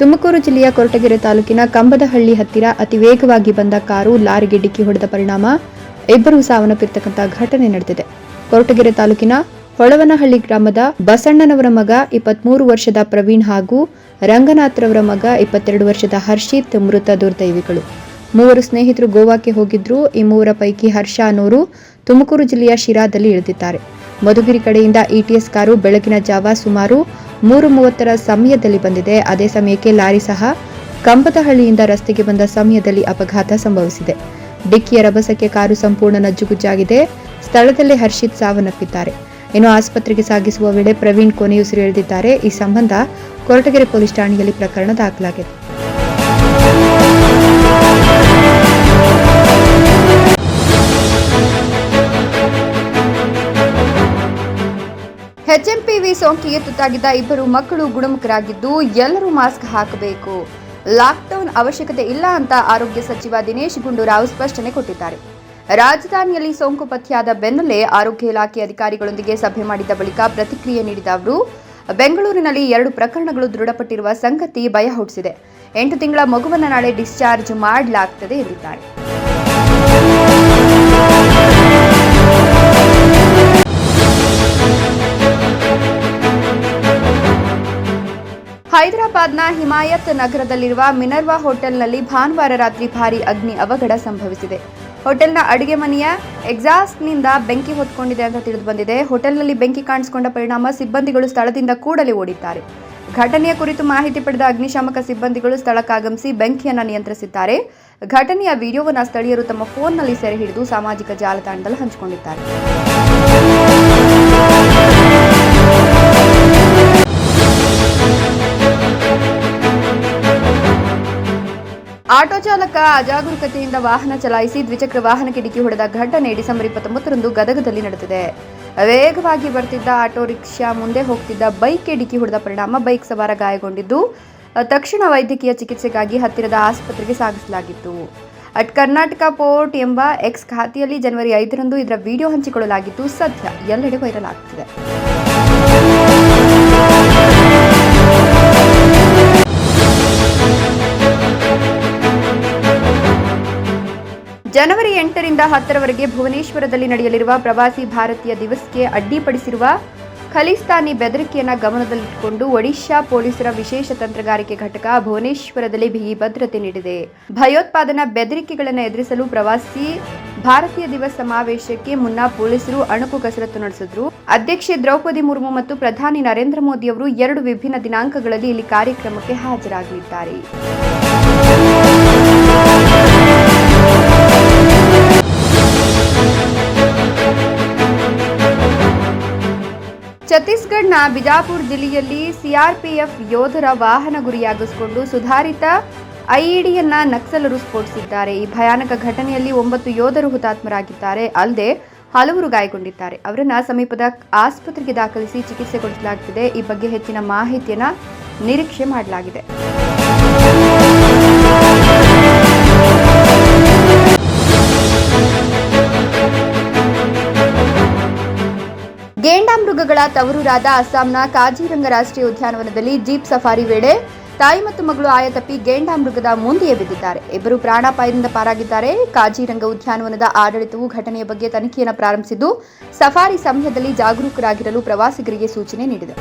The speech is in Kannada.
ತುಮಕೂರು ಜಿಲ್ಲೆಯ ಕೊರಟಗೆರೆ ತಾಲೂಕಿನ ಕಂಬದಹಳ್ಳಿ ಹತ್ತಿರ ಅತಿ ವೇಗವಾಗಿ ಬಂದ ಕಾರು ಲಾರಿಗೆ ಡಿಕ್ಕಿ ಹೊಡೆದ ಪರಿಣಾಮ. ಇಬ್ಬರು ಸಾವನ್ನಪ್ಪಿರ್ತಕ್ಕಂಥ ಘಟನೆ ನಡೆದಿದೆ. ಕೊರಟಗೆರೆ ತಾಲೂಕಿನ ಹೊಳವನಹಳ್ಳಿ ಗ್ರಾಮದ ಬಸಣ್ಣನವರ ಮಗ ಇಪ್ಪತ್ಮೂರು ವರ್ಷದ ಪ್ರವೀಣ್ ಹಾಗೂ ರಂಗನಾಥ್ರವರ ಮಗ ಇಪ್ಪತ್ತೆರಡು ವರ್ಷದ ಹರ್ಷಿತ್ ಮೃತ ದುರ್ದೈವಿಗಳು. ಮೂವರು ಸ್ನೇಹಿತರು ಗೋವಾಕ್ಕೆ ಹೋಗಿದ್ರು. ಈ ಮೂವರ ಪೈಕಿ ಹರ್ಷ ಅನ್ನೋರು ತುಮಕೂರು ಜಿಲ್ಲೆಯ ಶಿರಾದಲ್ಲಿ ಇಳಿದಿದ್ದಾರೆ. ಮಧುಗಿರಿ ಕಡೆಯಿಂದ ಇಟಿಎಸ್ ಕಾರು ಬೆಳಗಿನ ಜಾವ ಸುಮಾರು ಮೂರು ಮೂವತ್ತರ ಸಮಯದಲ್ಲಿ ಬಂದಿದೆ. ಅದೇ ಸಮಯಕ್ಕೆ ಲಾರಿ ಸಹ ಕಂಬದಹಳ್ಳಿಯಿಂದ ರಸ್ತೆಗೆ ಬಂದ ಸಮಯದಲ್ಲಿ ಅಪಘಾತ ಸಂಭವಿಸಿದೆ. ಡಿಕ್ಕಿಯ ರಭಸಕ್ಕೆ ಕಾರು ಸಂಪೂರ್ಣ ನಜ್ಜುಗುಜ್ಜಾಗಿದೆ. ಸ್ಥಳದಲ್ಲೇ ಹರ್ಷಿತ್ ಸಾವನ್ನಪ್ಪಿದ್ದಾರೆ. ಇನ್ನು ಆಸ್ಪತ್ರೆಗೆ ಸಾಗಿಸುವ ವೇಳೆ ಪ್ರವೀಣ್ ಕೊನೆಯುಸಿರೆಳೆದಿದ್ದಾರೆ ಈ ಸಂಬಂಧ ಕೊರಟಗೆರೆ ಪೊಲೀಸ್ ಠಾಣೆಯಲ್ಲಿ ಪ್ರಕರಣ ದಾಖಲಾಗಿದೆ. ಎಚ್ಎಂಪಿವಿ ಸೋಂಕಿಗೆ ತುತ್ತಾಗಿದ್ದ ಇಬ್ಬರು ಮಕ್ಕಳು ಗುಣಮುಖರಾಗಿದ್ದು ಎಲ್ಲರೂ ಮಾಸ್ಕ್ ಹಾಕಬೇಕು. ಲಾಕ್ಡೌನ್ ಅವಶ್ಯಕತೆ ಇಲ್ಲ ಅಂತ ಆರೋಗ್ಯ ಸಚಿವ ದಿನೇಶ್ ಗುಂಡೂರಾವ್ ಸ್ಪಷ್ಟನೆ ಕೊಟ್ಟಿದ್ದಾರೆ. ರಾಜಧಾನಿಯಲ್ಲಿ ಸೋಂಕು ಪತ್ತೆಯಾದ ಬೆನ್ನಲ್ಲೇ ಆರೋಗ್ಯ ಇಲಾಖೆ ಅಧಿಕಾರಿಗಳೊಂದಿಗೆ ಸಭೆ ಮಾಡಿದ ಬಳಿಕ ಪ್ರತಿಕ್ರಿಯೆ ನೀಡಿದ ಅವರು, ಬೆಂಗಳೂರಿನಲ್ಲಿ ಎರಡು ಪ್ರಕರಣಗಳು ದೃಢಪಟ್ಟಿರುವ ಸಂಗತಿ ಭಯ ಹುಟ್ಟಿಸಿದೆ. ಎಂಟು ತಿಂಗಳ ಮಗುವನ್ನು ನಾಳೆ ಡಿಸ್ಚಾರ್ಜ್ ಮಾಡಲಾಗುತ್ತದೆ ಎಂದಿದ್ದಾರೆ. ಹೈದರಾಬಾದ್ನ ಹಿಮಾಯತ್ ನಗರದಲ್ಲಿರುವ ಮಿನರ್ವಾ ಹೋಟೆಲ್ನಲ್ಲಿ ಭಾನುವಾರ ರಾತ್ರಿ ಭಾರಿ ಅಗ್ನಿ ಅವಘಡ ಸಂಭವಿಸಿದೆ. ಹೋಟೆಲ್ನ ಅಡುಗೆ ಮನೆಯ ಎಕ್ಸಾಸ್ಟ್ನಿಂದ ಬೆಂಕಿ ಹೊತ್ಕೊಂಡಿದೆ ಅಂತ ತಿಳಿದು ಬಂದಿದೆ. ಹೋಟೆಲ್ನಲ್ಲಿ ಬೆಂಕಿ ಕಾಣಿಸಿಕೊಂಡ ಪರಿಣಾಮ ಸಿಬ್ಬಂದಿಗಳು ಸ್ಥಳದಿಂದ ಕೂಡಲೇ ಓಡಿದ್ದಾರೆ. ಘಟನೆಯ ಕುರಿತು ಮಾಹಿತಿ ಪಡೆದ ಅಗ್ನಿಶಾಮಕ ಸಿಬ್ಬಂದಿಗಳು ಸ್ಥಳಕ್ಕಾಗಮಿಸಿ ಬೆಂಕಿಯನ್ನು ನಿಯಂತ್ರಿಸಿದ್ದಾರೆ. ಘಟನೆಯ ವಿಡಿಯೋವನ್ನು ಸ್ಥಳೀಯರು ತಮ್ಮ ಫೋನ್ನಲ್ಲಿ ಸೆರೆ ಹಿಡಿದು ಸಾಮಾಜಿಕ ಜಾಲತಾಣದಲ್ಲಿ ಹಂಚಿಕೊಂಡಿದ್ದಾರೆ. ಆಟೋ ಚಾಲಕ ಅಜಾಗರೂಕತೆಯಿಂದ ವಾಹನ ಚಲಾಯಿಸಿ ದ್ವಿಚಕ್ರ ವಾಹನಕ್ಕೆ ಡಿಕ್ಕಿ ಹೊಡೆದ ಘಟನೆ ಡಿಸೆಂಬರ್ ಇಪ್ಪತ್ತೊಂಬತ್ತರಂದು ಗದಗದಲ್ಲಿ ನಡೆದಿದೆ. ವೇಗವಾಗಿ ಬರ್ತಿದ್ದ ಆಟೋ ರಿಕ್ಷಾ ಮುಂದೆ ಹೋಗ್ತಿದ್ದ ಬೈಕ್ಗೆ ಡಿಕ್ಕಿ ಹೊಡೆದ ಪರಿಣಾಮ ಬೈಕ್ ಸವಾರ ಗಾಯಗೊಂಡಿದ್ದು, ತಕ್ಷಣ ವೈದ್ಯಕೀಯ ಚಿಕಿತ್ಸೆಗಾಗಿ ಹತ್ತಿರದ ಆಸ್ಪತ್ರೆಗೆ ಸಾಗಿಸಲಾಗಿತ್ತು. ಅಟ್ ಕರ್ನಾಟಕ ಪೋರ್ಟ್ ಎಂಬ ಎಕ್ಸ್ ಖಾತೆಯಲ್ಲಿ ಜನವರಿ ಐದರಂದು ಇದರ ವಿಡಿಯೋ ಹಂಚಿಕೊಳ್ಳಲಾಗಿದ್ದು, ಸದ್ಯ ಎಲ್ಲೆಡೆ ವೈರಲ್ ಆಗ್ತಿದೆ. ಜನವರಿ ಎಂಟರಿಂದ ಹತ್ತರವರೆಗೆ ಭುವನೇಶ್ವರದಲ್ಲಿ ನಡೆಯಲಿರುವ ಪ್ರವಾಸಿ ಭಾರತೀಯ ದಿವಸ್ಗೆ ಅಡ್ಡಿಪಡಿಸಿರುವ ಖಲಿಸ್ತಾನಿ ಬೆದರಿಕೆಯನ್ನು ಗಮನದಲ್ಲಿಟ್ಟುಕೊಂಡು ಒಡಿಶಾ ಪೊಲೀಸರ ವಿಶೇಷ ತಂತ್ರಗಾರಿಕೆ ಘಟಕ ಭುವನೇಶ್ವರದಲ್ಲಿ ಬಿಗಿ ಭದ್ರತೆ ನೀಡಿದೆ. ಭಯೋತ್ಪಾದನಾ ಬೆದರಿಕೆಗಳನ್ನು ಎದುರಿಸಲು ಪ್ರವಾಸಿ ಭಾರತೀಯ ದಿವಸ್ ಸಮಾವೇಶಕ್ಕೆ ಮುನ್ನ ಪೊಲೀಸರು ಅಣುಕು ಕಸರತ್ತು ನಡೆಸಿದ್ರು. ಅಧ್ಯಕ್ಷೆ ದ್ರೌಪದಿ ಮುರ್ಮು ಮತ್ತು ಪ್ರಧಾನಿ ನರೇಂದ್ರ ಮೋದಿ ಅವರು ಎರಡು ವಿಭಿನ್ನ ದಿನಾಂಕಗಳಲ್ಲಿ ಇಲ್ಲಿ ಕಾರ್ಯಕ್ರಮಕ್ಕೆ ಹಾಜರಾಗಲಿದ್ದಾರೆ. ಛತ್ತೀಸ್ಗಢನ ಬಿಜಾಪುರ್ ಜಿಲ್ಲೆಯಲ್ಲಿ ಸಿಆರ್ಪಿಎಫ್ ಯೋಧರ ವಾಹನ ಗುರಿಯಾಗಿಸಿಕೊಂಡು ಸುಧಾರಿತ ಐಇಡಿಯನ್ನ ನಕ್ಸಲರು ಸ್ಫೋಟಿಸಿದ್ದಾರೆ. ಈ ಭಯಾನಕ ಘಟನೆಯಲ್ಲಿ ಒಂಬತ್ತು ಯೋಧರು ಹುತಾತ್ಮರಾಗಿದ್ದಾರೆ. ಅಲ್ಲದೆ ಹಲವರು ಗಾಯಗೊಂಡಿದ್ದಾರೆ. ಅವರನ್ನ ಸಮೀಪದ ಆಸ್ಪತ್ರೆಗೆ ದಾಖಲಿಸಿ ಚಿಕಿತ್ಸೆ ಕೊಡಿಸಲಾಗುತ್ತಿದೆ. ಈ ಬಗ್ಗೆ ಹೆಚ್ಚಿನ ಮಾಹಿತಿಯನ್ನ ನಿರೀಕ್ಷೆ ಮಾಡಲಾಗಿದೆ. ಗೇಂಡಾ ಮೃಗಗಳ ತವರೂರಾದ ಅಸ್ಸಾಂನ ಕಾಜಿರಂಗ ರಾಷ್ಟ್ರೀಯ ಉದ್ಯಾನವನದಲ್ಲಿ ಜೀಪ್ ಸಫಾರಿ ವೇಳೆ ತಾಯಿ ಮತ್ತು ಮಗಳು ಆಯತಪಿ ಗೇಂಡಾ ಮೃಗದ ಮುಂದೆಯೇ ಬಿದ್ದಿದ್ದಾರೆ. ಇಬ್ಬರು ಪ್ರಾಣಾಪಾಯದಿಂದ ಪಾರಾಗಿದ್ದಾರೆ. ಕಾಜಿರಂಗ ಉದ್ಯಾನವನದ ಆಡಳಿತವು ಘಟನೆಯ ಬಗ್ಗೆ ತನಿಖೆಯನ್ನು ಪ್ರಾರಂಭಿಸಿದ್ದು, ಸಫಾರಿ ಸಮಯದಲ್ಲಿ ಜಾಗರೂಕರಾಗಿರಲು ಪ್ರವಾಸಿಗರಿಗೆ ಸೂಚನೆ ನೀಡಿದೆ.